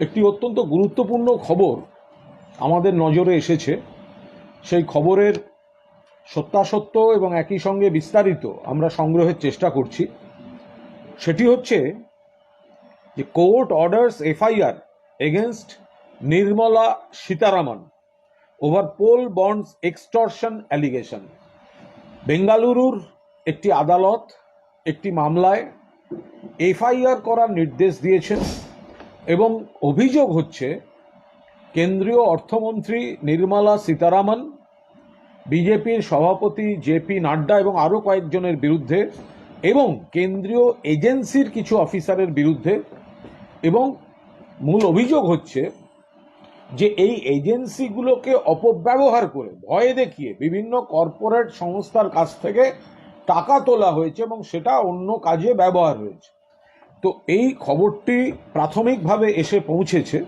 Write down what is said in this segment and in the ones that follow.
একটি অত্যন্ত গুরুত্বপূর্ণ খবর আমাদের নজরে এসেছে। সেই খবরের সত্যাসত্য এবং একই সঙ্গে বিস্তারিত আমরা সংগ্রহের চেষ্টা করছি। সেটি হচ্ছে যে court orders FIR against Nirmala Sitharaman over poll bonds extortion allegation. বেঙ্গালুরুর একটি আদালত, একটি মামলায় এফআইআর করার নির্দেশ দিয়েছেন। এবং অভিযোগ হচ্ছে কেন্দ্রীয় অর্থমন্ত্রী নির্মলা সীতারামন, বিজেপির সভাপতি জেপি নাড্ডা এবং আরও কয়েকজনের বিরুদ্ধে এবং কেন্দ্রীয় এজেন্সির কিছু অফিসারের বিরুদ্ধে এবং মূল অভিযোগ হচ্ছে যে এই এজেন্সিগুলোকে অপব্যবহার করে ভয়ে দেখিয়ে বিভিন্ন কর্পোরেট সংস্থার কাছ থেকে টাকা তোলা হয়েছে এবং সেটা অন্য কাজে ব্যবহার হয়েছে। তো এই খবরটি প্রাথমিকভাবে এসে পৌঁছেছে।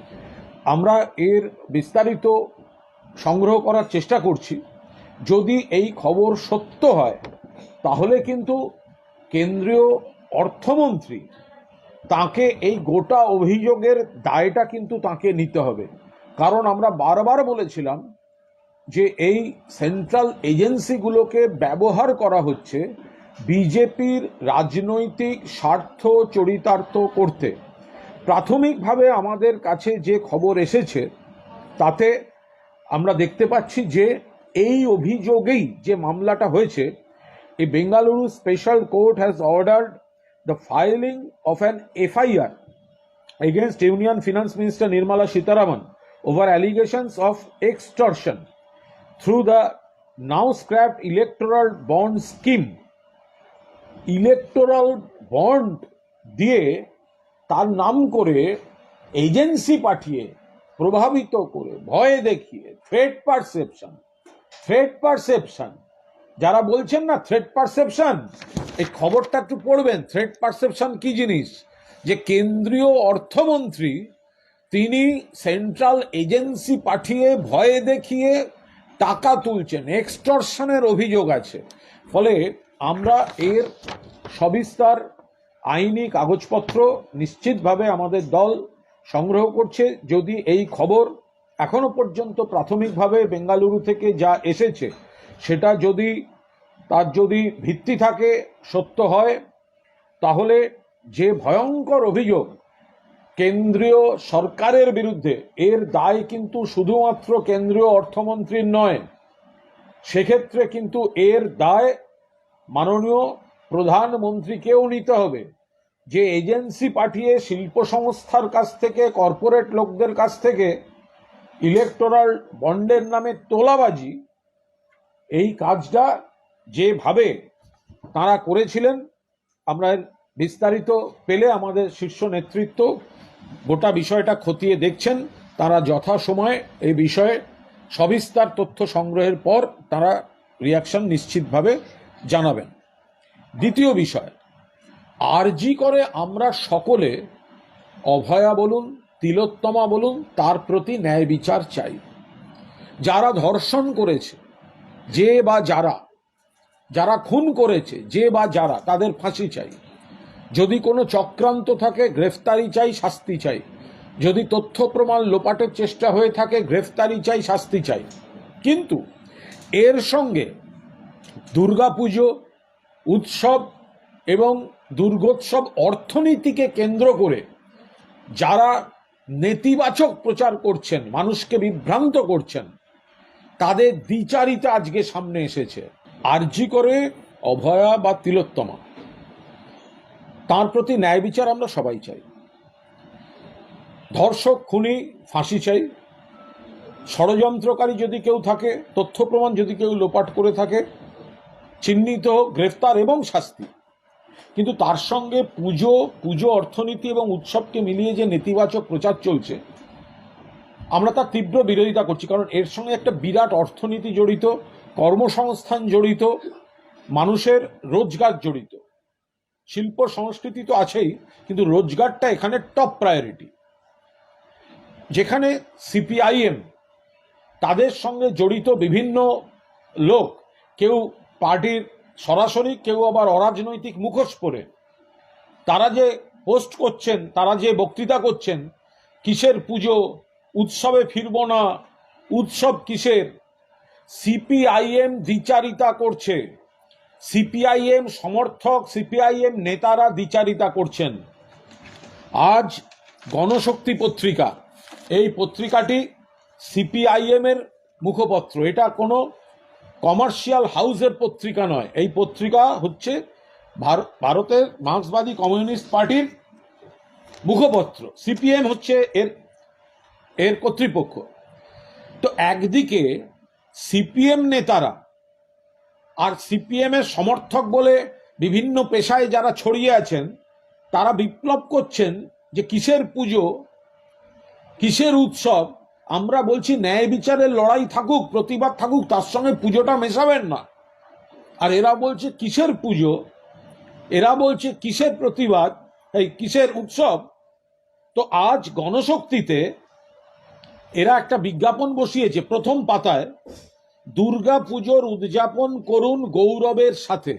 আমরা এর বিস্তারিত সংগ্রহ করার চেষ্টা করছি। যদি এই খবর সত্য হয়, তাহলে কিন্তু কেন্দ্রীয় অর্থমন্ত্রী তাকে এই গোটা অভিযোগের দায়টা কিন্তু তাকে নিতে হবে। কারণ আমরা বারবার বলেছিলাম যে এই সেন্ট্রাল এজেন্সিগুলোকে ব্যবহার করা হচ্ছে বিজেপির রাজনৈতিক স্বার্থ চরিতার্থ করতে। প্রাথমিকভাবে আমাদের কাছে যে খবর এসেছে, তাতে আমরা দেখতে পাচ্ছি যে এই অভিযোগেই যে মামলাটা হয়েছে এই Bengaluru special court has ordered the filing of an FIR against union finance minister Nirmala Sitharaman over allegations of extortion through the now scrap electoral bond scheme electoral bond দিয়ে তার নাম করে এজেন্সি পাঠিয়ে প্রভাবিত করে, ভয়ে দেখিয়ে থ্রেড পারসেপশন থ্রেড পারসেপশন যারা বলছেন না থ্রেড পারসেপশন এই খবরটা একটু পড়বেন। থ্রেড পারসেপশন কি জিনিস? যে কেন্দ্রীয় অর্থমন্ত্রী, তিনি সেন্ট্রাল এজেন্সি পাঠিয়ে ভয়ে দেখিয়ে টাকা তুলছেন এক্সটর্শনের অভিযোগ আছে। ফলে আমরা এর সবিস্তার আইনি কাগজপত্র নিশ্চিতভাবে আমাদের দল সংগ্রহ করছে। যদি এই খবর এখনও পর্যন্ত প্রাথমিকভাবে বেঙ্গালুরু থেকে যা এসেছে, সেটা যদি, তার যদি ভিত্তি থাকে, সত্য হয়, তাহলে যে ভয়ঙ্কর অভিযোগ কেন্দ্রীয় সরকারের বিরুদ্ধে, এর দায় কিন্তু শুধুমাত্র কেন্দ্রীয় অর্থমন্ত্রীর নয়, সেক্ষেত্রে কিন্তু এর দায় মাননীয় প্রধানমন্ত্রীকেও নিতে হবে। যে এজেন্সি পাঠিয়ে শিল্প সংস্থার কাছ থেকে, কর্পোরেট লোকদের কাছ থেকে ইলেকটোরাল বন্ডের নামে তোলাবাজি, এই কাজটা যেভাবে তারা করেছিলেন, আমরা বিস্তারিত পেলে আমাদের শীর্ষ নেতৃত্ব গোটা বিষয়টা খতিয়ে দেখছেন। তারা যথাসময়ে এই বিষয়ে সবিস্তার তথ্য সংগ্রহের পর তারা রিয়াকশন নিশ্চিতভাবে জানাবেন। দ্বিতীয় বিষয়, আরজি করে আমরা সকলে অভয়া বলুন, তিলোত্তমা বলুন, তার প্রতি ন্যায় বিচার চাই। যারা ধর্ষণ করেছে, যে বা যারা যারা খুন করেছে, যে বা যারা, তাদের ফাঁসি চাই। যদি কোনো চক্রান্ত থাকে, গ্রেফতারি চাই, শাস্তি চাই। যদি তথ্য প্রমাণ লোপাটের চেষ্টা হয়ে থাকে, গ্রেফতারি চাই, শাস্তি চাই। কিন্তু এর সঙ্গে দুর্গাপুজো উৎসব এবং দুর্গোৎসব অর্থনীতিকে কেন্দ্র করে যারা নেতিবাচক প্রচার করছেন, মানুষকে বিভ্রান্ত করছেন, তাদের দ্বিচারিতা আজকে সামনে এসেছে। আরজি করে অভয়া বা তিলোত্তমা। তার প্রতি ন্যায় বিচার আমরা সবাই চাই। ধর্ষক, খুনি, ফাঁসি চাই। ষড়যন্ত্রকারী যদি কেউ থাকে, তথ্য প্রমাণ যদি কেউ লোপাট করে থাকে চিহ্নিত, গ্রেফতার এবং শাস্তি। কিন্তু তার সঙ্গে পুজো পুজো অর্থনীতি এবং উৎসবকে মিলিয়ে যে নেতিবাচক প্রচার চলছে, আমরা তার তীব্র বিরোধিতা করছি। কারণ এর সঙ্গে একটা বিরাট অর্থনীতি জড়িত, কর্মসংস্থান জড়িত, মানুষের রোজগার জড়িত। শিল্প, সংস্কৃতি তো আছেই, কিন্তু রোজগারটা এখানে টপ প্রায়োরিটি যেখানে সিপিআইএম তাদের সঙ্গে জড়িত বিভিন্ন লোক, কেউ পার্টির সরাসরি কেউ আবার অরাজনৈতিক মুখোশ পরে, তারা যে পোস্ট করছেন, তারা যে বক্তৃতা করছেন, কিসের পুজো, উৎসবে ফিরব না, উৎসব কিসের, সিপিআইএম দ্বিচারিতা করছে, সিপিআইএম সমর্থক, সিপিআইএম নেতারা দ্বিচারিতা করছেন। আজ গণশক্তি পত্রিকা, এই পত্রিকাটি সিপিআইএম এর মুখপত্র, এটা কোনো কমার্শিয়াল হাউসের পত্রিকা নয়। এই পত্রিকা হচ্ছে ভারতের মার্ক্সবাদী কমিউনিস্ট পার্টির মুখপত্র। সিপিএম হচ্ছে এর এর কর্তৃপক্ষ। তো একদিকে সিপিএম নেতারা আর সিপিএম এর সমর্থক বলে বিভিন্ন পেশায় যারা ছড়িয়ে আছেন, তারা বিপ্লব করছেন যে কিসের পুজো, কিসের উৎসব আমরা বলছি ন্যায় বিচারের লড়াই থাকুক, প্রতিবাদ থাকুক, তার সঙ্গে পুজোটা মেশাবেন না। আর এরা বলছে কিসের পুজো? এরা বলছে কিসের প্রতিবাদ? এই কিসের উৎসব? তো আজ গণশক্তিতে এরা একটা বিজ্ঞাপন বসিয়েছে প্রথম পাতায়, দুর্গা পুজোর উদযাপন করুন গৌরবের সাথে।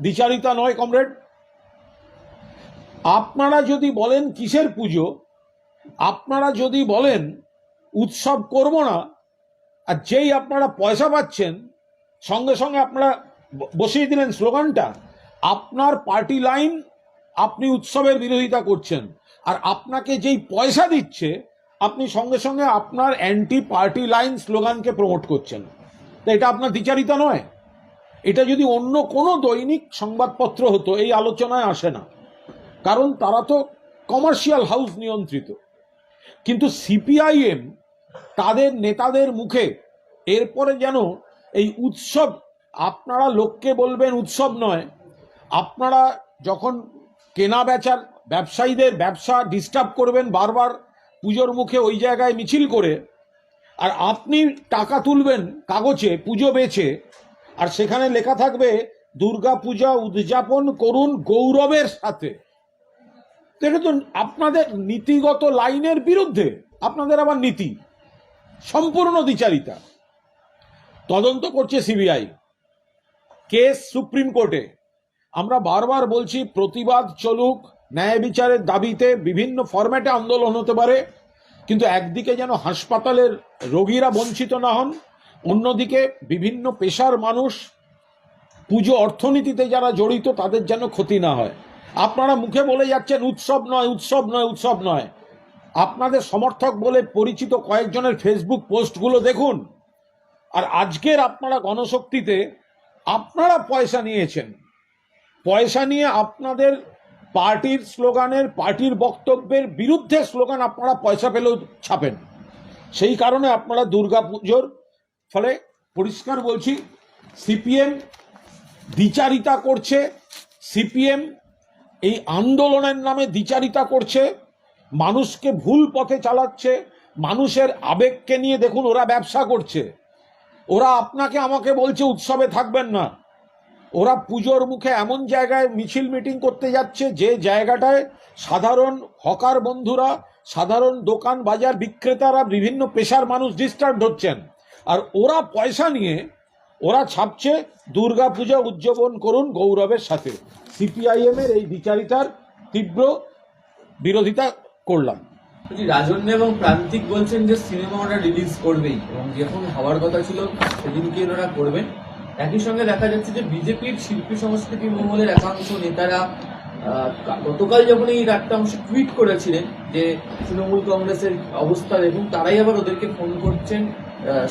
দ্বিচারিতা নয়, কমরেড। আপনারা যদি বলেন কিসের পুজো, আপনারা যদি বলেন উৎসব করব না, আর যেই আপনারা পয়সা পাচ্ছেন, সঙ্গে সঙ্গে আপনারা বসিয়ে দিলেন স্লোগানটা, আপনার পার্টি লাইন আপনি উৎসবের বিরোধিতা করছেন, আর আপনাকে যেই পয়সা দিচ্ছে, আপনি সঙ্গে সঙ্গে আপনার অ্যান্টি পার্টি লাইন স্লোগানকে প্রমোট করছেন। তো এটা আপনার দ্বিচারিতা নয়। এটা যদি অন্য কোনো দৈনিক সংবাদপত্র হতো, এই আলোচনায় আসে না। কারণ তারা তো কমার্শিয়াল হাউস নিয়ন্ত্রিত। কিন্তু সিপিআইএম তাদের নেতাদের মুখে এরপরে যেন এই উৎসব, আপনারা লোককে বলবেন উৎসব নয়, আপনারা যখন কেনা বেচার ব্যবসায়ীদের ব্যবসা ডিস্টার্ব করবেন বারবার পুজোর মুখে ওই জায়গায় মিছিল করে, আর আপনি টাকা তুলবেন কাগজে, পুজো বেছে আর সেখানে লেখা থাকবে, দুর্গা পূজা উদযাপন করুন গৌরবের সাথে। এটা তো আপনাদের নীতিগত লাইনের বিরুদ্ধে, আপনাদের আবার নীতি। সম্পূর্ণ দ্বিচারিতা। তদন্ত করছে সিবিআই। কেস সুপ্রিম কোর্টে। আমরা বারবার বলছি, প্রতিবাদ চলুক, ন্যায় বিচারের দাবিতে বিভিন্ন ফরম্যাটে আন্দোলন হতে পারে, কিন্তু একদিকে যেন হাসপাতালের রোগীরা বঞ্চিত না হন, অন্যদিকে বিভিন্ন পেশার মানুষ, পুজো অর্থনীতিতে যারা জড়িত, তাদের যেন ক্ষতি না হয়। আপনারা মুখে বলে যাচ্ছেন, উৎসব নয় উৎসব নয় উৎসব নয়। আপনাদের সমর্থক বলে পরিচিত কয়েকজনের ফেসবুক পোস্টগুলো দেখুন। আর আজকের আপনারা গণশক্তিতে আপনারা পয়সা নিয়েছেন। পয়সা নিয়ে আপনাদের পার্টির স্লোগানের, পার্টির বক্তব্যের বিরুদ্ধে স্লোগান আপনারা পয়সা পেলেও ছাপেন। সেই কারণে আপনারা দুর্গা পুজোর ফলে পরিষ্কার বলছি, সিপিএম দ্বিচারিতা করছে, সিপিএম এই আন্দোলনের নামে দ্বিচারিতা করছে। মানুষকে ভুল পথে চালাচ্ছে, মানুষের আবেগকে নিয়ে দেখুন ওরা ব্যবসা করছে। ওরা আপনাকে, আমাকে বলছে উৎসবে থাকবেন না। ওরা পুজোর মুখে এমন জায়গায় মিছিল মিটিং করতে যাচ্ছে, যে জায়গাটায় সাধারণ হকার বন্ধুরা, সাধারণ দোকান বাজার বিক্রেতারা, বিভিন্ন পেশার মানুষ ডিস্টার্ব হচ্ছেন। আর ওরা পয়সা নিয়ে, ওরা ছাপছে দুর্গা পূজা উদযাপন করুন গৌরবের সাথে। সিপিআইএম এর এই বিচারিতার তীব্র বিরোধিতা করলাম। বলছি, রাজন্য এবং প্রান্তিক বলছেন যে সিনেমা ওরা রিলিজ করবেই এবং যখন হওয়ার কথা ছিল সেদিনকে ওরা করবেন একই সঙ্গে দেখা যাচ্ছে যে বিজেপির শিল্পী সংস্কৃতি মহলের একাংশ নেতারা গতকাল যখন এই একটা অংশ টুইট করেছিলেন যে তৃণমূল কংগ্রেসের অবস্থা দেখুন তারাই আবার ওদেরকে ফোন করছেন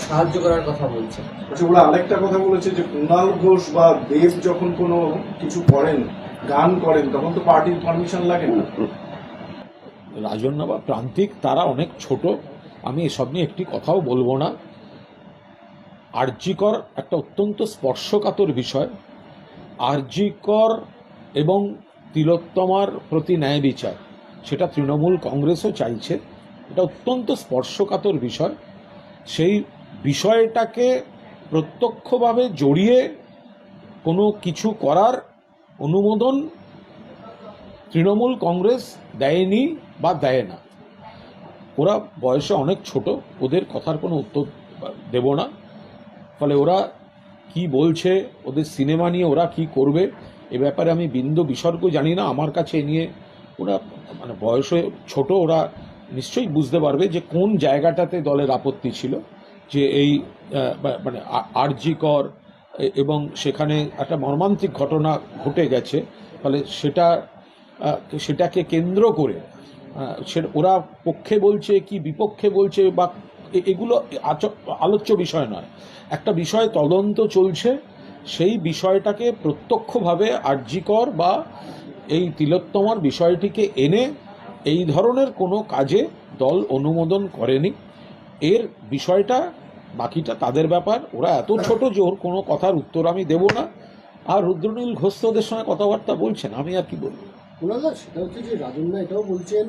সাহায্য করার কথা বলছেন। আচ্ছা ওরা আরেকটা কথা বলেছে যে কুণাল ঘোষ বা দেব যখন কোনো কিছু করেন গান করেন তখন তো পার্টির পারমিশন লাগে না। রাজন্য বা প্রান্তিক, তারা অনেক ছোট। আমি এসব নিয়ে একটি কথাও বলব না। আরজিকর একটা অত্যন্ত স্পর্শকাতর বিষয়। আরজিকর এবং তিলোত্তমার প্রতি ন্যায় বিচার, সেটা তৃণমূল কংগ্রেসও চাইছে। এটা অত্যন্ত স্পর্শকাতর বিষয়। সেই বিষয়টাকে প্রত্যক্ষভাবে জড়িয়ে কোনো কিছু করার অনুমোদন তৃণমূল কংগ্রেস দেয়নি। বা দেয় না। ওরা বয়সে অনেক ছোট, ওদের কথার কোনো উত্তর দেব না। ফলে ওরা কি বলছে, ওদের সিনেমা নিয়ে ওরা কি করবে, এ ব্যাপারে আমি বিন্দু বিসর্গ জানি না। আমার কাছে এ নিয়ে ওরা মানে বয়সে ছোট, ওরা নিশ্চয়ই বুঝতে পারবে যে কোন জায়গাটাতে দলের আপত্তি ছিল, যে এই মানে আরজিকর এবং সেখানে একটা মর্মান্তিক ঘটনা ঘটে গেছে। ফলে সেটা সেটাকে কেন্দ্র করে সে- ওরা পক্ষে বলছে কি বিপক্ষে বলছে বা এগুলো আলোচ্য বিষয় নয়। একটা বিষয় তদন্ত চলছে, সেই বিষয়টাকে প্রত্যক্ষভাবে আর্যিকর বা এই তিলোত্তমার বিষয়টিকে এনে এই ধরনের কোনো কাজে দল অনুমোদন করেনি। এর বিষয়টা, বাকিটা তাদের ব্যাপার। ওরা এত ছোট জোর কোনো কথার উত্তর আমি দেব না। আর রুদ্রনীল ঘোষ ওদের সঙ্গে কথাবার্তা বলছেন, আমি আর কি বলব? কুণালদা সেটা হচ্ছে যে রাজন্যা এটাও বলছেন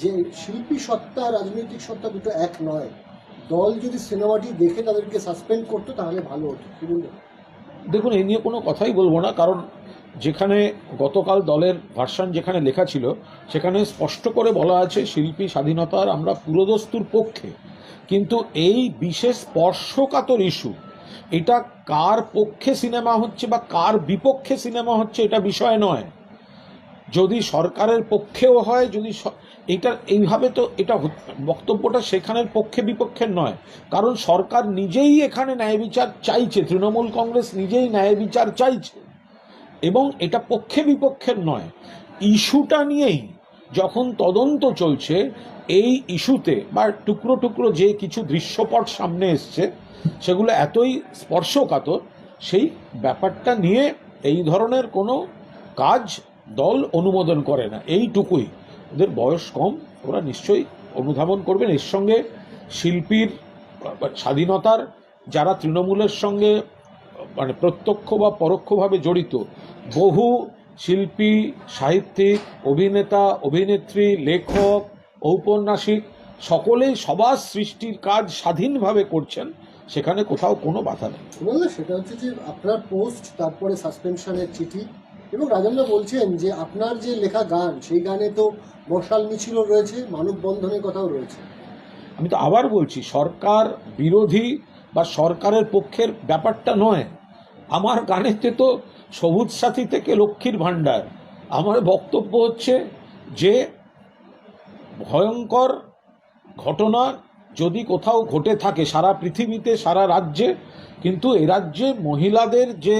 যে শিল্পী সত্তা রাজনৈতিক সত্তা দুটো এক নয়। দল যদি সিনেমাটি দেখে তাদেরকে সাসপেন্ড করতো, তাহলে ভালো হতো। কি বলবেন দেখুন এই নিয়ে কোনো কথাই বলব না, কারণ যেখানে গতকাল দলের ভার্সান যেখানে লেখা ছিল, সেখানে স্পষ্ট করে বলা আছে শিল্পী স্বাধীনতার আমরা পুরোদস্তুর পক্ষে। কিন্তু এই বিশেষ স্পর্শকাতর ইস্যু, এটা কার পক্ষে সিনেমা হচ্ছে বা কার বিপক্ষে সিনেমা হচ্ছে, এটা বিষয় নয়। যদি সরকারের পক্ষেও হয়, যদি এটা, এইভাবে তো এটা বক্তব্যটা সেখানের পক্ষে বিপক্ষের নয়। কারণ সরকার নিজেই এখানে ন্যায় বিচার চাইছে, তৃণমূল কংগ্রেস নিজেই ন্যায় বিচার চাইছে। এবং এটা পক্ষে বিপক্ষের নয়। ইস্যুটা নিয়েই যখন তদন্ত চলছে, এই ইস্যুতে বা টুকরো টুকরো যে কিছু দৃশ্যপট সামনে এসছে, সেগুলো এতই স্পর্শকাতর, সেই ব্যাপারটা নিয়ে এই ধরনের কোনো কাজ দল অনুমোদন করে না। এইটুকুই। ওদের বয়স কম, ওরা নিশ্চয়ই অনুধাবন করবেন। এর সঙ্গে শিল্পীর স্বাধীনতার, যারা তৃণমূলের সঙ্গে মানে প্রত্যক্ষ বা পরোক্ষভাবে জড়িত, বহু শিল্পী, সাহিত্যিক, অভিনেতা, অভিনেত্রী, লেখক, ঔপন্যাসিক, সকলেই সবার সৃষ্টির কাজ স্বাধীনভাবে করছেন। সেখানে কোথাও কোনো বাধা নেই। সেটা হচ্ছে যে আপনার পোস্ট তারপরে সাসপেনশনের চিঠি এবং রাজন্যা বলছেন যে আপনার যে লেখা গান, সেই গানে তো মশাল মিছিলও রয়েছে, মানববন্ধনের কথাও রয়েছে। আমি তো আবার বলছি, সরকার বিরোধী বা সরকারের পক্ষের ব্যাপারটা নয়। আমার গানেতে তো সবুজ সাথী থেকে লক্ষ্মীর ভাণ্ডার। আমার বক্তব্য হচ্ছে যে ভয়ঙ্কর ঘটনা যদি কোথাও ঘটে থাকে, সারা পৃথিবীতে, সারা রাজ্যে, কিন্তু এ রাজ্যে মহিলাদের যে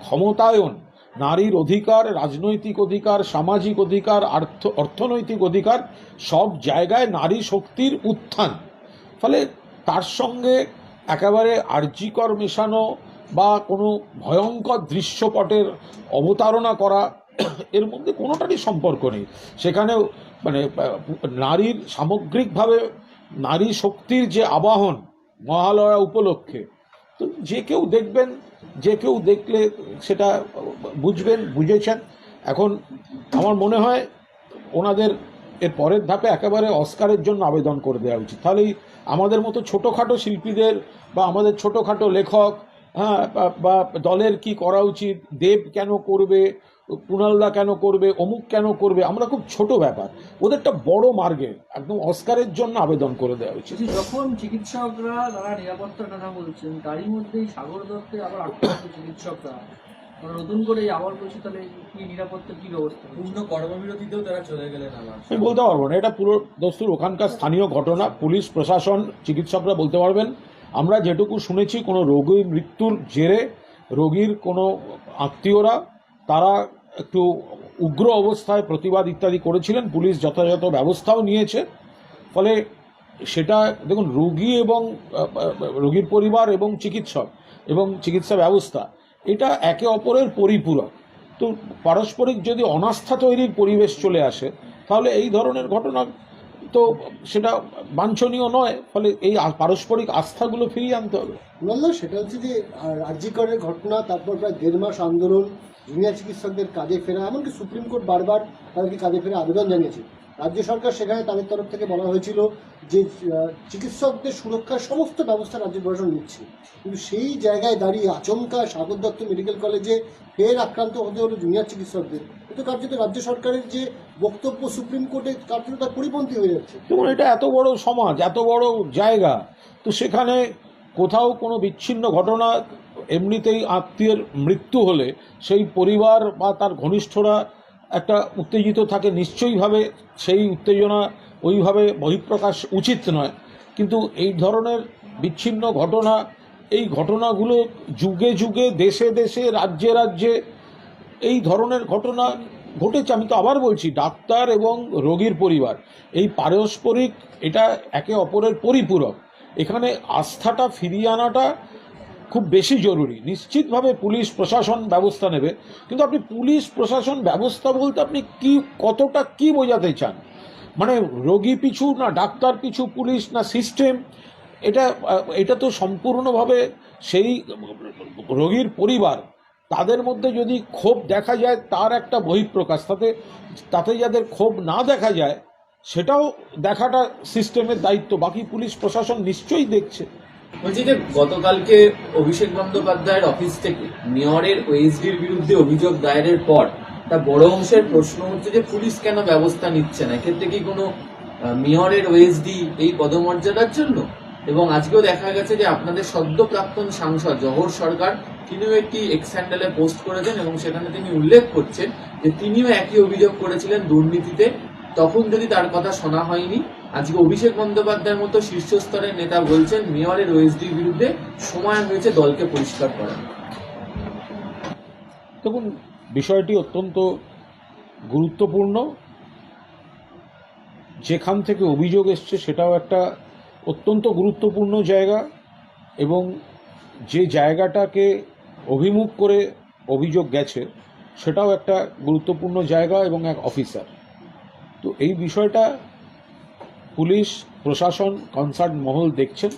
ক্ষমতায়ন নারীর অধিকার, রাজনৈতিক অধিকার, সামাজিক অধিকার, আর্থ, অর্থনৈতিক অধিকার সব জায়গায় নারী শক্তির উত্থান। ফলে তার সঙ্গে একেবারে আর্যিকর মেশানো বা কোনো ভয়ঙ্কর দৃশ্যপটের অবতারণা করা, এর মধ্যে কোনোটারই সম্পর্ক নেই। সেখানেও মানে নারীর সামগ্রিকভাবে নারী শক্তির যে আবাহন মহালয়া উপলক্ষে, তো যে কেউ দেখবেন যে কেউ দেখলে সেটা বুঝবেন, বুঝেছেন। এখন আমার মনে হয় ওনাদের এর পরের ধাপে একেবারে অস্কারের জন্য আবেদন করে দেওয়া উচিত। তাহলেই আমাদের মতো ছোটোখাটো শিল্পীদের বা আমাদের ছোটোখাটো লেখক হ্যাঁ বা- দলের কি করা উচিত, দেব কেন করবে কুণালদা কেন করবে অমুক কেন করবে আমরা খুব ছোট ব্যাপার। ওদেরটা বড় মার্গে একদম অস্কারের জন্য আবেদন করে দেওয়া উচিত যখন চিকিৎসকরা তারা নিরাপত্তার কথা বলছেন তারই মধ্যেই সাগর দত্তে আবার আক্রান্ত চিকিৎসকরা। নতুন করে এই আবার বলছি তাহলে কি নিরাপত্তার কি ব্যবস্থা? পূর্ণ কর্মবিরতিতেও তারা চলে গেলেন আবার। আমি বলতে পারব না এটা পুরো দস্তুর ওখানকার স্থানীয় ঘটনা পুলিশ প্রশাসন চিকিৎসকরা বলতে পারবেন। আমরা যেটুকু শুনেছি কোনো রোগীর মৃত্যুর জেরে রোগীর কোনো আত্মীয়রা তারা একটু উগ্র অবস্থায় প্রতিবাদ ইত্যাদি করেছিলেন, পুলিশ যথাযথ ব্যবস্থাও নিয়েছে। ফলে সেটা, দেখুন, রোগী এবং রোগীর পরিবার এবং চিকিৎসক এবং চিকিৎসা ব্যবস্থা, এটা একে অপরের পরিপূরক। তো পারস্পরিক যদি অনাস্থা তৈরির পরিবেশ চলে আসে, তাহলে এই ধরনের ঘটনা তো সেটা বাঞ্ছনীয় নয়, ফলে এই পারস্পরিক আস্থাগুলো ফিরিয়ে আনতে হবে। সেটা হচ্ছে যে রাজ্যিকরের ঘটনা, তারপর প্রায় দেড় মাস আন্দোলন জুনিয়র চিকিৎসকদের কাজে ফেরা, এমনকি সুপ্রিম কোর্ট বারবার তাদেরকে কাজে ফেরা আবেদন জানিয়েছে। রাজ্য সরকার সেখানে তাদের তরফ থেকে বলা হয়েছিল যে চিকিৎসকদের সুরক্ষার সমস্ত ব্যবস্থা রাজ্য প্রশাসন নিচ্ছে। কিন্তু সেই জায়গায় দাঁড়িয়ে আচমকা সাগর দত্ত মেডিকেল কলেজে ফের আক্রান্ত হতে হলো জুনিয়র চিকিৎসকদের। কিন্তু কার্যত রাজ্য সরকারের যে বক্তব্য সুপ্রিম কোর্টে কার্যত তার পরিপন্থী হয়ে যাচ্ছে। দেখুন, এটা এত বড় সমাজ, এত বড় জায়গা, তো সেখানে কোথাও কোনো বিচ্ছিন্ন ঘটনা এমনিতেই আত্মীয়ের মৃত্যু হলে সেই পরিবার বা তার ঘনিষ্ঠরা একটা উত্তেজিত থাকে, নিশ্চয়ইভাবে সেই উত্তেজনা ওইভাবে বহিঃপ্রকাশ উচিত নয়। কিন্তু এই ধরনের বিচ্ছিন্ন ঘটনা, এই ঘটনাগুলো যুগে যুগে, দেশে দেশে, রাজ্যে রাজ্যে এই ধরনের ঘটনা ঘটেছে। আমি তো আবার বলছি, ডাক্তার এবং রোগীর পরিবার, এই পারস্পরিক এটা একে অপরের পরিপূরক। এখানে আস্থাটা ফিরিয়ে আনাটা খুব বেশি জরুরি। নিশ্চিতভাবে পুলিশ প্রশাসন ব্যবস্থা নেবে। কিন্তু আপনি পুলিশ প্রশাসন ব্যবস্থা বলতে আপনি কি, কতটা কি বোঝাতে চান? মানে রোগী পিছু না ডাক্তার পিছু, পুলিশ না সিস্টেম? এটা এটা তো সম্পূর্ণভাবে সেই রোগীর পরিবার। তাদের মধ্যে যদি ক্ষোভ দেখা যায়, তার একটা বহিঃপ্রকাশ তাতে তাতে যাদের ক্ষোভ না দেখা যায়, সেটাও দেখাটা সিস্টেমের দায়িত্ব। বাকি পুলিশ প্রশাসন নিশ্চয়ই দেখছে। বলছি যে গতকালকে অভিষেক বন্দ্যোপাধ্যায়ের অফিস থেকে মেয়রের ওএসডির বিরুদ্ধে অভিযোগ দায়েরের পর তা বড় অংশের প্রশ্ন হচ্ছে যে পুলিশ কেন ব্যবস্থা নিচ্ছে না? এক্ষেত্রে কি কোনো মেয়রের ওএসডি এই পদমর্যাদার জন্য? এবং আজকেও দেখা গেছে যে আপনাদের সদ্য প্রাক্তন সাংসদ জহর সরকার, তিনিও একটি এক্স হ্যান্ডেলে পোস্ট করেছেন এবং সেখানে তিনি উল্লেখ করছেন যে তিনিও একই অভিযোগ করেছিলেন দুর্নীতিতে। তখন যদি তার কথা শোনা হয়নি আজকে অভিষেক বন্দ্যোপাধ্যায়ের মতো শীর্ষস্তরের নেতা বলছেন, মেয়রের ওএসডির বিরুদ্ধে সময় হয়েছে দলকে পরিষ্কার করা দেখুন, বিষয়টি অত্যন্ত গুরুত্বপূর্ণ। যেখান থেকে অভিযোগ এসছে সেটাও একটা অত্যন্ত গুরুত্বপূর্ণ জায়গা এবং যে জায়গাটাকে অভিমুখ করে অভিযোগ গেছে সেটাও একটা গুরুত্বপূর্ণ জায়গা এবং এক অফিসার। তো এই বিষয়টা পুলিশ প্রশাসন কনসার্ন মহল দেখছেন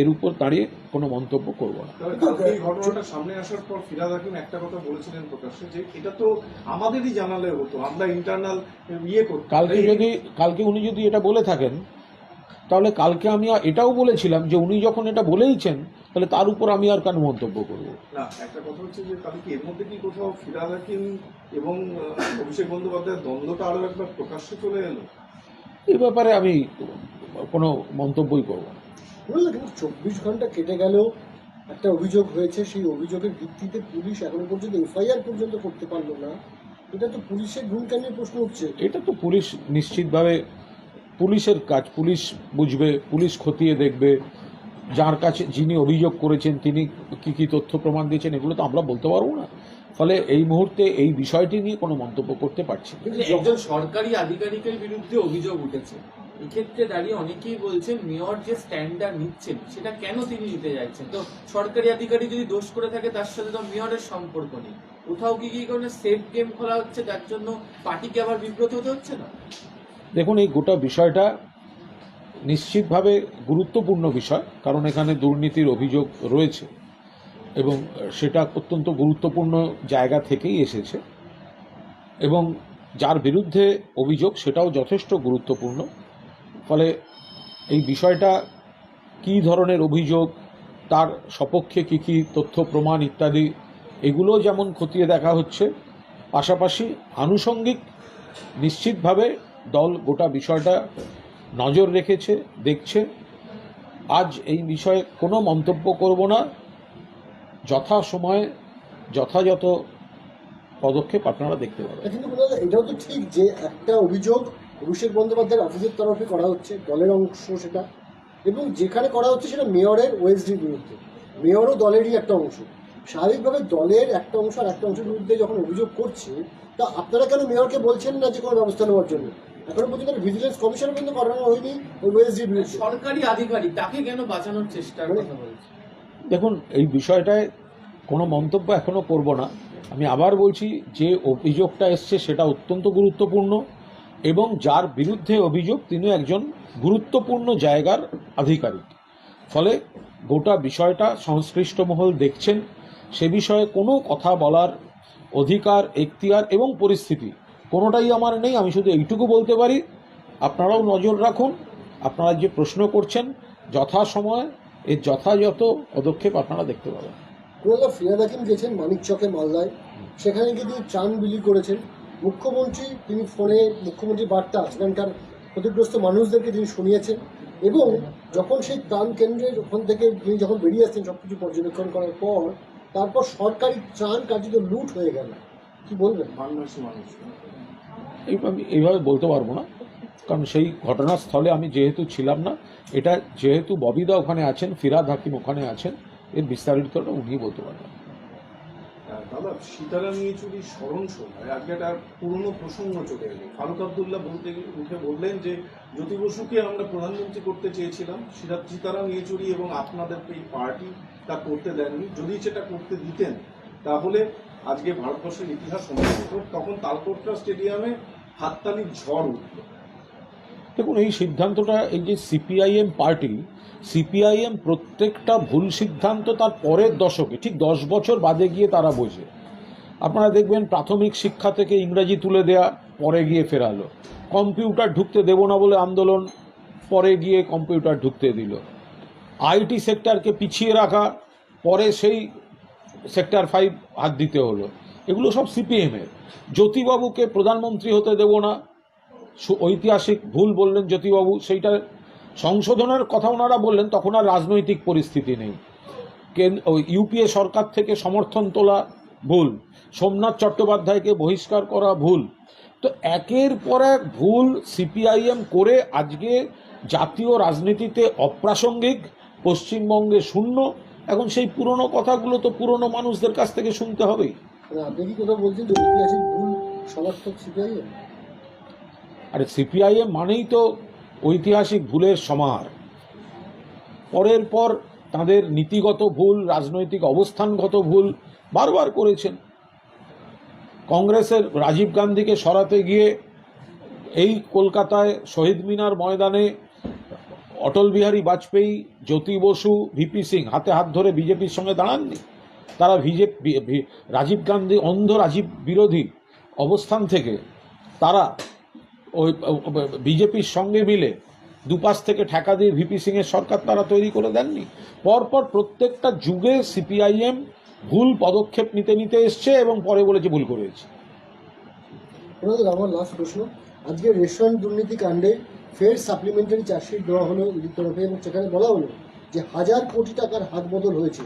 এর উপর দাঁড়িয়ে কোনো মন্তব্য করব না। কালকে এই ঘটনাটা সামনে আসার পর ফিরাদ হাকিম একটা কথা বলেছিলেন প্রকাশ্যে যে এটা তো আমাদেরই জানালে হতো আমরা ইন্টারনাল ইয়ে করতাম। কালকে যদি কালকে উনি যদি এটা বলে থাকেন তাহলে কালকে আমি এটাও বলেছিলাম যে উনি যখন এটা বলেইছেন তাহলে তার উপর আমি আর কেন মন্তব্য করব? না একটা কথা হচ্ছে যে তাহলে কি এর মধ্যে কি কোথাও ফিরাদ হাকিম এবং অভিষেক বন্দ্যোপাধ্যায়ের দ্বন্দ্বটা আরও একবার প্রকাশ্যে চলে এলো? এই ব্যাপারে আমি কোনো মন্তব্যই করব না। চব্বিশ ঘণ্টা কেটে গেলেও একটা অভিযোগ হয়েছে সেই অভিযোগের ভিত্তিতে পুলিশ এখনও পর্যন্ত এফআইআর পর্যন্ত করতে পারল না। এটা তো পুলিশের ভূমিকা নিয়ে প্রশ্ন উঠছে। এটা তো পুলিশ নিশ্চিতভাবে পুলিশের কাজ পুলিশ বুঝবে পুলিশ খতিয়ে দেখবে। যার কাছে যিনি অভিযোগ করেছেন তিনি কি কি তথ্য প্রমাণ দিয়েছেন এগুলো তো আমরা বলতে পারব না। ফলে এই মুহূর্তে এই বিষয়টি নিয়ে কোনো মন্তব্য করতে পারছি একজন সরকারি আধিকারিকের বিরুদ্ধে অভিযোগ উঠেছে। এক্ষেত্রে দাঁড়িয়ে অনেকেই বলছেন মেয়র যে স্ট্যান্ডার্ড নিচ্ছেন সেটা কেন তিনি নিতে যাচ্ছেন? তো সরকারি আধিকারিক যদি দোষ করে থাকে তার সাথে তো মেয়রের সম্পর্ক নেই। কোথাও কি কি কারণে সেফ গেম খেলা হচ্ছে যার জন্য পার্টিকে আবার বিব্রত হতে হচ্ছে না? দেখুন এই গোটা বিষয়টা নিশ্চিতভাবে গুরুত্বপূর্ণ বিষয় কারণ এখানে দুর্নীতির অভিযোগ রয়েছে। এবং সেটা অত্যন্ত গুরুত্বপূর্ণ জায়গা থেকেই এসেছে। এবং যার বিরুদ্ধে অভিযোগ, সেটাও যথেষ্ট গুরুত্বপূর্ণ। ফলে এই বিষয়টা কী ধরনের অভিযোগ, তার সপক্ষে কী কী তথ্য, প্রমাণ ইত্যাদি, এগুলো যেমন খতিয়ে দেখা হচ্ছে, পাশাপাশি আনুষঙ্গিক নিশ্চিতভাবে দল গোটা বিষয়টা নজর রেখেছে, দেখছে। আজ এই বিষয়ে কোনো মন্তব্য করব না। যথা সময়ে যথাযথ পদক্ষেপ আপনারা দেখতে পাবেন। কিন্তু এটাও তো ঠিক যে একটা অভিযোগ অভিষেক বন্দ্যোপাধ্যায়ের অফিসের তরফে করা হচ্ছে দলের অংশ সেটা। এবং যেখানে করা হচ্ছে সেটা মেয়রের ওএসডির বিরুদ্ধে। মেয়রও দলেরই একটা অংশ। স্বাভাবিকভাবে দলের একটা অংশ আর একটা অংশের বিরুদ্ধে যখন অভিযোগ করছে তা আপনারা কেন মেয়রকে বলছেন না যে কোনো ব্যবস্থা নেওয়ার জন্য? এখনও পর্যন্ত ভিজিলেন্স কমিশন কিন্তু করানো হয়নি ওই ওএসডির বিরুদ্ধে। সরকারি আধিকারিক তাকে কেন বাঁচানোর চেষ্টা কথা বলছে দেখুন, এই বিষয়টায় কোনো মন্তব্য এখনও করব না। আমি আবার বলছি, যে অভিযোগটা এসছে সেটা অত্যন্ত গুরুত্বপূর্ণ এবং যার বিরুদ্ধে অভিযোগ তিনি একজন গুরুত্বপূর্ণ জায়গার আধিকারিক। ফলে গোটা বিষয়টা সংশ্লিষ্ট মহল দেখছেন, সে বিষয়ে কোনো কথা বলার অধিকার, এখতিয়ার এবং পরিস্থিতি কোনোটাই আমার নেই। আমি শুধু এইটুকু বলতে পারি, আপনারাও নজর রাখুন, আপনারা যে প্রশ্ন করছেন যথাসময়ে এর যথাযথ পদক্ষেপ আপনারা দেখতে পাবেন। কোনোদা ফিরাদ হাকিম গেছেন মানিক চকে মালদায়। সেখানে গিয়ে তিনি ত্রাণ বিলি করেছেন। মুখ্যমন্ত্রী তিনি ফোনে মুখ্যমন্ত্রীর বার্তা সেখানকার ক্ষতিগ্রস্ত মানুষদেরকে তিনি শুনিয়েছেন এবং যখন সেই ত্রাণ কেন্দ্রের ওখান থেকে তিনি যখন বেরিয়ে আসছেন সব কিছু পর্যবেক্ষণ করার পর তারপর সরকারি ত্রাণ কার্যত লুট হয়ে গেল। কি বলবেন? বাংলাদেশি মানুষ। এই এইভাবে বলতে পারব না। কারণ সেই ঘটনাস্থলে আমি যেহেতু ছিলাম না, এটা যেহেতু ববিদা ওখানে আছেন, ফিরাদ হাকিম ওখানে আছেন, এর বিস্তারিতটা উনি বলতে পারবেন। দাদা সীতারাম ইয়েচুরি স্মরণ সভায় আজকে একটা পুরনো প্রসঙ্গ চলে এলো। ফারুক আবদুল্লাহ বলতে উঠে বললেন যে, জ্যোতি বসুকে আমরা প্রধানমন্ত্রী করতে চেয়েছিলাম সেটা সীতারাম ইয়েচুরি এবং আপনাদের এই পার্টি তা করতে দেননি। যদি সেটা করতে দিতেন, তাহলে আজকে ভারতবর্ষের ইতিহাস হতো তখন তালকোটরা স্টেডিয়ামে হাততালির ঝড় উঠল। দেখুন, এই সিদ্ধান্তটা এই যে সিপিআইএম পার্টি, সিপিআইএম প্রত্যেকটা ভুল সিদ্ধান্ত তার পরের দশকে, ঠিক দশ বছর বাদে গিয়ে তারা বোঝে। আপনারা দেখবেন প্রাথমিক শিক্ষা থেকে ইংরাজি তুলে দেয়া, পরে গিয়ে ফেরালো। কম্পিউটার ঢুকতে দেবো না বলে আন্দোলন, পরে গিয়ে কম্পিউটার ঢুকতে দিল। আইটি সেক্টরকে পিছিয়ে রাখা, পরে সেই সেক্টর ফাইভ হাত দিতে হলো। এগুলো সব সিপিএমের। জ্যোতিবাবুকে প্রধানমন্ত্রী হতে দেবো না ঐতিহাসিক ভুল বললেন জ্যোতিবাবু, সেইটা সংশোধনের কথা ওনারা বললেন, তখন আর রাজনৈতিক পরিস্থিতি নেই। ইউপিএ সরকার থেকে সমর্থন তোলা ভুল, সোমনাথ চট্টোপাধ্যায়কে বহিষ্কার করা ভুল। তো একের পর এক ভুল সিপিআইএম করে আজকে জাতীয় রাজনীতিতে অপ্রাসঙ্গিক, পশ্চিমবঙ্গে শূন্য, এখন সেই পুরনো কথাগুলো তো পুরনো মানুষদের কাছ থেকে শুনতে হবেই। আপনি কি কোথাও বলছেন ভুল সমর্থক সিপিআইএম? আর সিপিআইএম মানেই তো ঐতিহাসিক ভুলের সমাহার পরের পর তাদের নীতিগত ভুল, রাজনৈতিক অবস্থানগত ভুল বারবার করেছেন। কংগ্রেসের রাজীব গান্ধীকে সরাতে গিয়ে এই কলকাতায় শহীদ মিনার ময়দানে অটল বিহারী বাজপেয়ী, জ্যোতি বসু ভিপি সিং হাতে হাত ধরে বিজেপির সঙ্গে দাঁড়াননি। তারা বিজেপি রাজীব গান্ধী অন্ধ রাজীব বিরোধী অবস্থান থেকে তারা ওই বিজেপির সঙ্গে মিলে দুপাশ থেকে ঠেকা দিয়ে ভিপি সিংয়ের সরকার তারা তৈরি করে দেননি। পরপর প্রত্যেকটা যুগে সিপিআইএম ভুল পদক্ষেপ নিতে নিতে এসছে এবং পরে বলেছে ভুল করেছে। আমার লাস্ট প্রশ্ন। আজকে রেশন দুর্নীতি কাণ্ডে ফের সাপ্লিমেন্টারি চার্জশিট দেওয়া হলো ইডির তরফে এবং সেখানে বলা হলো যে হাজার কোটি টাকার হাত বদল হয়েছে।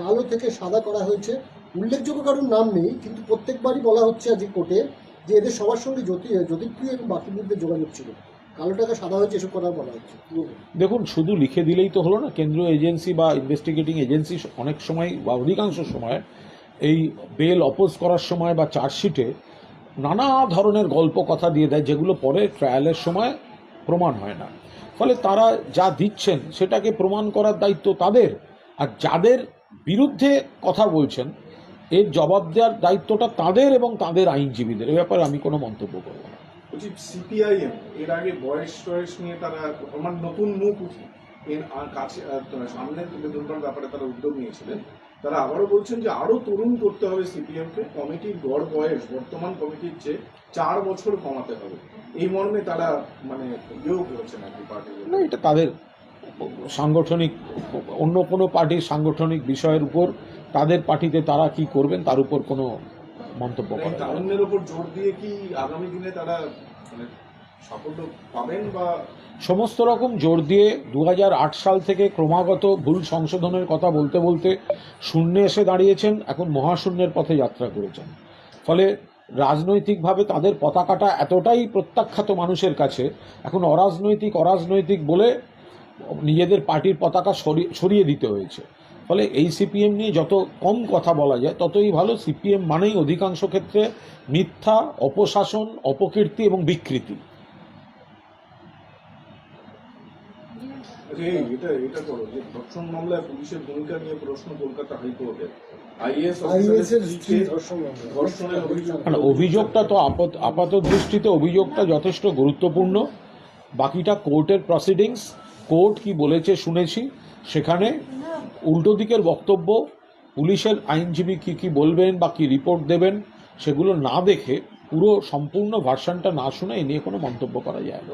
কালো থেকে সাদা করা হয়েছে। উল্লেখযোগ্য কারোর নাম নেই, কিন্তু প্রত্যেকবারই বলা হচ্ছে আজকে কোর্টে যে এদের সবার সঙ্গে জ্যোতি জ্যোতিপ্রিয় এবং বাকি বিরুদ্ধে যোগাযোগ ছিল। কালো টাকা সাদা হয়েছে এসব কথা বলা হচ্ছে। দেখুন, শুধু লিখে দিলেই তো হলো না, কেন্দ্রীয় এজেন্সি বা ইনভেস্টিগেটিং এজেন্সি অনেক সময় বা অধিকাংশ সময় এই বেল অপোজ করার সময় বা চার্জশিটে নানা ধরনের গল্প কথা দিয়ে দেয়, যেগুলো পরে ট্রায়ালের সময় প্রমাণ হয় না। ফলে তারা যা দিচ্ছেন, সেটাকে প্রমাণ করার দায়িত্ব তাদের, আর যাদের বিরুদ্ধে কথা বলছেন এর জবাব দেওয়ার দায়িত্বটা তাদের এবং তাদের আইনজীবীদের। এ ব্যাপারে আমি কোনো মন্তব্য করব না। সিপিআইএম এর আগে বয়স টয়স নিয়ে তারা আমার নতুন মুখ উঠি এর কাছে সামনে তুলে ধরবার ব্যাপারে তারা উদ্যোগ নিয়েছিলেন তারা আবারও বলছেন যে আরও তরুণ করতে হবে সিপিএম কে কমিটির গড় বয়স বর্তমান কমিটির চেয়ে চার বছর কমাতে হবে। এই মর্মে তারা মানে ইয়েও করেছেন আর কি পার্টির না এটা তাদের সাংগঠনিক অন্য কোনো পার্টির সাংগঠনিক বিষয়ের উপর তাদের পার্টিতে তারা কি করবেন তার উপর কোনো মন্তব্য এই করা তারুণ্যের উপর জোর দিয়ে কি আগামী দিনে তারা মানে সাফল্য পাবেন বা সমস্ত রকম জোর দিয়ে দু হাজার আট সাল থেকে ক্রমাগত ভুল সংশোধনের কথা বলতে বলতে শূন্যে এসে দাঁড়িয়েছেন এখন মহাশূন্যের পথে যাত্রা করেছেন। ফলে রাজনৈতিকভাবে তাদের পতাকাটা এতটাই প্রত্যাখ্যাত মানুষের কাছে এখন অরাজনৈতিক অরাজনৈতিক বলে নিজেদের পার্টির পতাকা সরিয়ে দিতে হয়েছে। ফলে এই সিপিএম নিয়ে যত কম কথা বলা যায় ততই ভালো। সিপিএম মানেই অধিকাংশ ক্ষেত্রে মিথ্যা অপশাসন অপকীর্তি এবং বিকৃতি। আচ্ছা, এটা এটা করো যে ধর্ষণ মামলায় পুলিশের ভূমিকা নিয়ে প্রশ্ন কলকাতা হাইকোর্টের আইএস আইএস এর স্ত্রী ধর্ষণ মামলা। ধর্ষণের অভিযোগ। মানে অভিযোগটা তো আপাত আপাত দৃষ্টিতে অভিযোগটা যথেষ্ট গুরুত্বপূর্ণ। বাকিটা কোর্টের প্রসিডিংস কোর্ট কি বলেছে শুনেছি, সেখানে উল্টো দিকের বক্তব্য, পুলিশের আইনজীবী কি কি বলবেন বা কি রিপোর্ট দেবেন, সেগুলো না দেখে পুরো সম্পূর্ণ ভার্সানটা না শুনে এ নিয়ে কোনো মন্তব্য করা যায় না।